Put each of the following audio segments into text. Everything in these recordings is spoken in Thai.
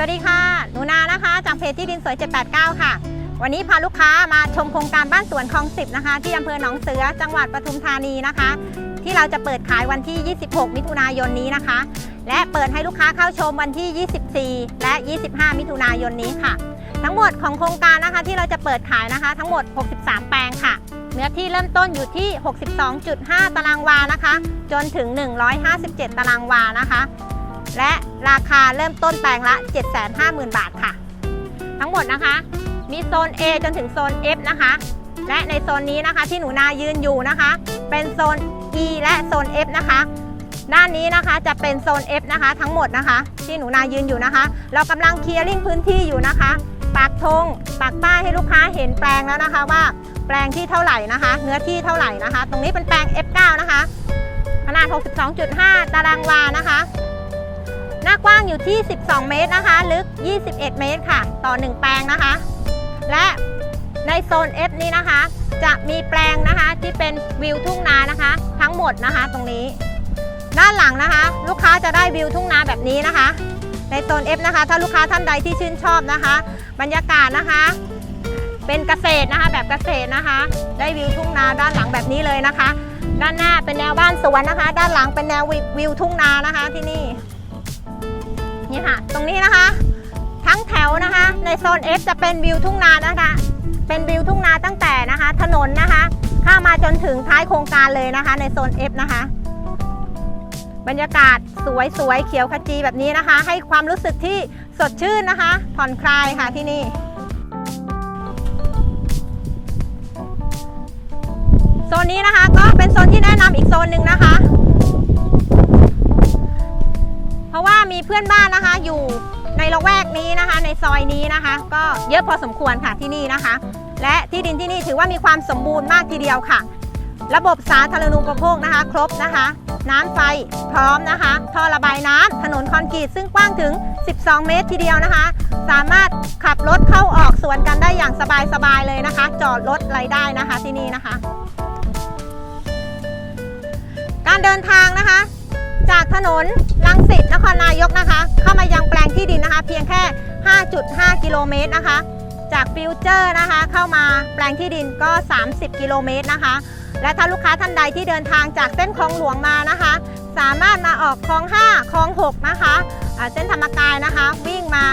สวัสดีค่ะ หนูนานะคะ จากเพจที่ดินสวย 789 ค่ะ วันนี้พาลูกค้ามาชมโครงการบ้านสวนคลองสิบนะคะ ที่อำเภอหนองเสือ จังหวัดปทุมธานีนะคะ ที่เราจะเปิดขายวันที่ 26 มิถุนายนนี้นะคะ และเปิดให้ลูกค้าเข้าชมวันที่ 24 และ 25 มิถุนายนนี้ค่ะ ทั้งหมดของโครงการนะคะที่เราจะเปิดขายนะคะ ทั้งหมด 63 แปลงค่ะ เนื้อที่เริ่มต้นอยู่ที่ 62.5 ตารางวานะคะ จนถึง 157 ตารางวานะคะ และราคาเริ่มต้นแปลงละ 750,000 บาทค่ะ ทั้งหมดนะคะ มีโซน A จนถึงโซน F นะคะ และในโซนนี้นะคะที่หนูนายืนอยู่นะคะ เป็นโซน E และโซน F นะคะด้านนี้นะคะจะเป็นโซน F นะคะ ทั้งหมดนะคะ ที่หนูนายืนอยู่นะคะ เรากำลังเคลียร์ริ่งพื้นที่อยู่นะคะ ปากธงปากป้ายให้ลูกค้าเห็นแปลงแล้วนะคะว่าแปลงที่เท่าไหร่นะคะ เนื้อที่เท่าไหร่นะคะ ตรงนี้เป็นแปลง F9 นะคะ ขนาด 62.5 ตารางวานะคะ กว้างอยู่ที่ 12 เมตรนะคะ ลึก 21 เมตรค่ะ ต่อ 1 แปลงนะคะ และในโซน F นี้นะคะ จะมีแปลงนะคะที่เป็นวิวทุ่งนานะคะ ทั้งหมดนะคะตรงนี้ ด้านหลังนะคะ ลูกค้าจะได้วิวทุ่งนาแบบนี้นะคะ ในโซน F นะคะ ถ้าลูกค้าท่านใดที่ชื่นชอบนะคะ บรรยากาศนะคะ เป็นเกษตรนะคะแบบเกษตรนะคะ ได้วิวทุ่งนาด้านหลังแบบนี้เลยนะคะ ด้านหน้าเป็นแนวบ้านสวนนะคะ ด้านหลังเป็นแนววิววิวทุ่งนานะคะที่นี่ นี่ค่ะ ตรงนี้นะคะ ทั้งแถวนะคะ ในโซน F จะเป็นวิวทุ่งนานะคะ เป็นวิวทุ่งนาตั้งแต่นะคะ ถนนนะคะ ข้ามาจนถึงท้ายโครงการเลยนะคะ ในโซน F นะคะ บรรยากาศสวยๆเขียวขจีแบบนี้นะคะ ให้ความรู้สึกที่สดชื่นนะคะ ผ่อนคลายค่ะที่นี่โซนนี้นะคะก็เป็นโซนที่แนะนำอีกโซนหนึ่งนะคะ เพราะว่ามีเพื่อนบ้านนะคะอยู่ในละแวกนี้นะคะ ในซอยนี้นะคะ ก็เยอะพอสมควรค่ะที่นี่นะคะ และที่ดินที่นี่ถือว่ามีความสมบูรณ์มากทีเดียวค่ะ ระบบสาธารณูปโภคนะคะ ครบนะคะ น้ำไฟพร้อมนะคะ ท่อระบายน้ำถนนคอนกรีตซึ่งกว้างถึง 12 เมตรทีเดียวนะคะ สามารถขับรถเข้าออกสวนกันได้อย่างสบายๆเลยนะคะ จอดรถอะไรได้นะคะที่นี่นะคะ การเดินทางนะคะ จากถนนลังสิตนครนายกนะคะ เข้ามายังแปลงที่ดินนะคะ เพียงแค่ 5.5 กิโลเมตรนะคะ จากฟิวเจอร์นะคะ เข้ามาแปลงที่ดินก็ 30 กิโลเมตรนะคะ และถ้าลูกค้าท่านใดที่เดินทางจากเส้นคลองหลวงมานะคะ สามารถมาออกคลอง 5 คลอง 6 นะคะเส้นธรรมกายนะคะ วิ่งมา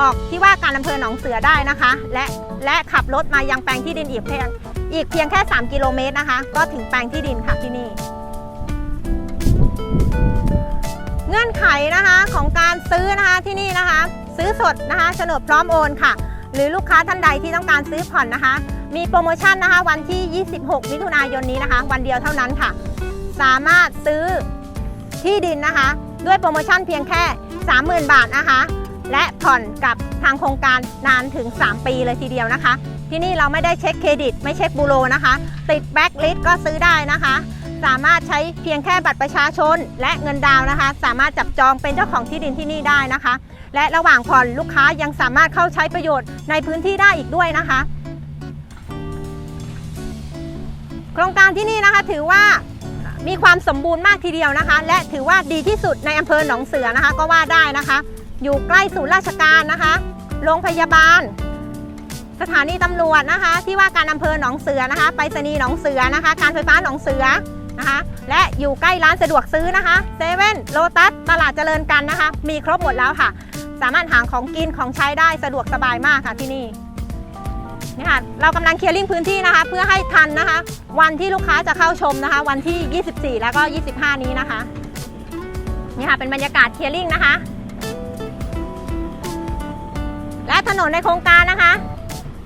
ออกที่ว่าการอำเภอหนองเสือได้นะคะ และและขับรถมายังแปลงที่ดินอีกเพียงอีกเพียงแค่ 3 กิโลเมตรนะคะ ก็ถึงแปลงที่ดินค่ะที่นี่ เงื่อนไขนะคะของการซื้อนะคะที่นี่นะคะ ซื้อสดนะคะโฉนดพร้อมโอนค่ะ หรือลูกค้าท่านใดที่ต้องการซื้อผ่อนนะคะ มีโปรโมชั่นนะคะ วันที่ 26 มิถุนายนนี้นะคะ วันเดียวเท่านั้นค่ะ สามารถซื้อที่ดินนะคะ ด้วยโปรโมชั่นเพียงแค่ 30,000 บาทนะคะ และผ่อนกับทางโครงการนานถึง 3 ปีเลยทีเดียวนะคะ ที่นี่เราไม่ได้เช็คเครดิต ไม่เช็คบูโรนะคะ ติดแบ็กลิสก็ซื้อได้นะคะ สามารถใช้เพียงแค่บัตรประชาชน และเงินดาวนะคะ สามารถจับจองเป็นเจ้าของที่ดินที่นี่ได้นะคะ และระหว่างผ่อนลูกค้ายังสามารถเข้าใช้ประโยชน์ในพื้นที่ได้อีกด้วยนะคะ โครงการที่นี่นะคะถือว่ามีความสมบูรณ์มากทีเดียวนะคะ และถือว่าดีที่สุดในอำเภอหนองเสือนะคะ ก็ว่าได้นะคะ อยู่ใกล้ศูนย์ราชการนะคะ โรงพยาบาล สถานีตำรวจนะคะ ที่ว่าการอำเภอหนองเสือนะคะ ไปรษณีย์หนองเสือนะคะ การไฟฟ้าหนองเสือ นะคะ และอยู่ใกล้ร้านสะดวกซื้อนะคะเซเว่นโลตัสตลาดเจริญกันนะคะ มีครบหมดแล้วค่ะ สามารถหาของกินของใช้ได้สะดวกสบายมากค่ะที่นี่นี่ค่ะเรากำลังเคลียร์ลิงพื้นที่นะคะ เพื่อให้ทันนะคะ วันที่ลูกค้าจะเข้าชมนะคะ วันที่ 24 แล้วก็ 25 นี้นะคะนี่ค่ะเป็นบรรยากาศเคลียร์ลิงนะคะ และถนนในโครงการนะคะ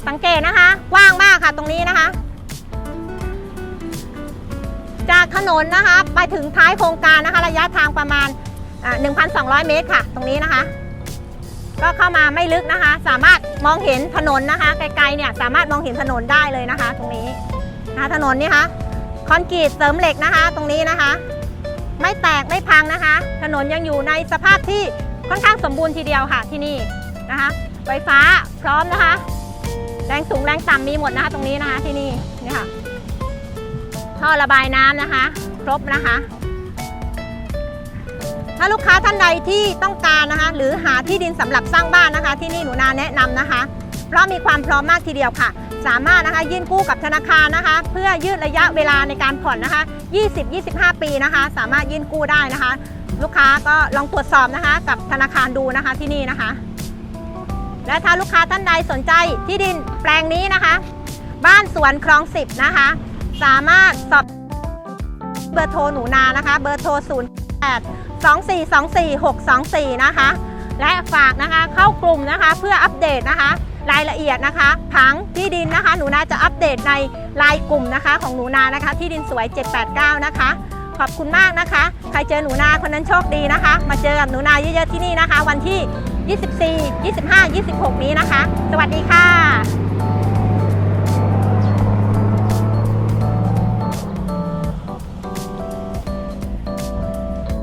สังเกตนะคะกว้างมากค่ะตรงนี้นะคะ จากถนนนะคะ ไปถึงท้ายโครงการนะคะ ระยะทางประมาณ 1,200 เมตรค่ะ ตรงนี้นะคะ ก็เข้ามาไม่ลึกนะคะ สามารถมองเห็นถนนนะคะ ไกลๆเนี่ยสามารถมองเห็นถนนได้เลยนะคะ ตรงนี้นะคะถนนนี่คะคอนกรีตเสริมเหล็กนะคะ ตรงนี้นะคะ ไม่แตกไม่พังนะคะ ถนนยังอยู่ในสภาพที่ค่อนข้างสมบูรณ์ทีเดียวค่ะที่นี่นะคะ ไฟฟ้าพร้อมนะคะ แรงสูงแรงต่ำมีหมดนะคะ ตรงนี้นะคะที่นี่นี่ค่ะ ท่อระบายน้ำนะคะ ครบนะคะ ถ้าลูกค้าท่านใดที่ต้องการนะคะ หรือหาที่ดินสำหรับสร้างบ้านนะคะ ที่นี่หนูนาแนะนำนะคะ เพราะมีความพร้อมมากทีเดียวค่ะ สามารถนะคะยื่นกู้กับธนาคารนะคะ เพื่อยืดระยะเวลาในการผ่อนนะคะ 20-25 ปีนะคะ สามารถยื่นกู้ได้นะคะ ลูกค้าก็ลองตรวจสอบนะคะ กับธนาคารดูนะคะที่นี่นะคะ และถ้าลูกค้าท่านใดสนใจที่ดินแปลงนี้นะคะ บ้านสวนคลองสิบนะคะ สามารถสอบเบอร์โทรหนูนานะคะ เบอร์โทร 0 8 2 4 2 4 6 2 4 นะคะ และฝากนะคะเข้ากลุ่มนะคะเพื่ออัปเดตนะคะ รายละเอียดนะคะผังที่ดินนะคะ หนูนาจะอัปเดตในไลน์กลุ่มนะคะ ของหนูนานะคะ ที่ดินสวย 789 นะคะ ขอบคุณมากนะคะ ใครเจอหนูนาคนนั้นโชคดีนะคะ มาเจอกับหนูนาเยอะๆที่นี่นะคะ วันที่ 24 25 26 นี้นะคะ สวัสดีค่ะ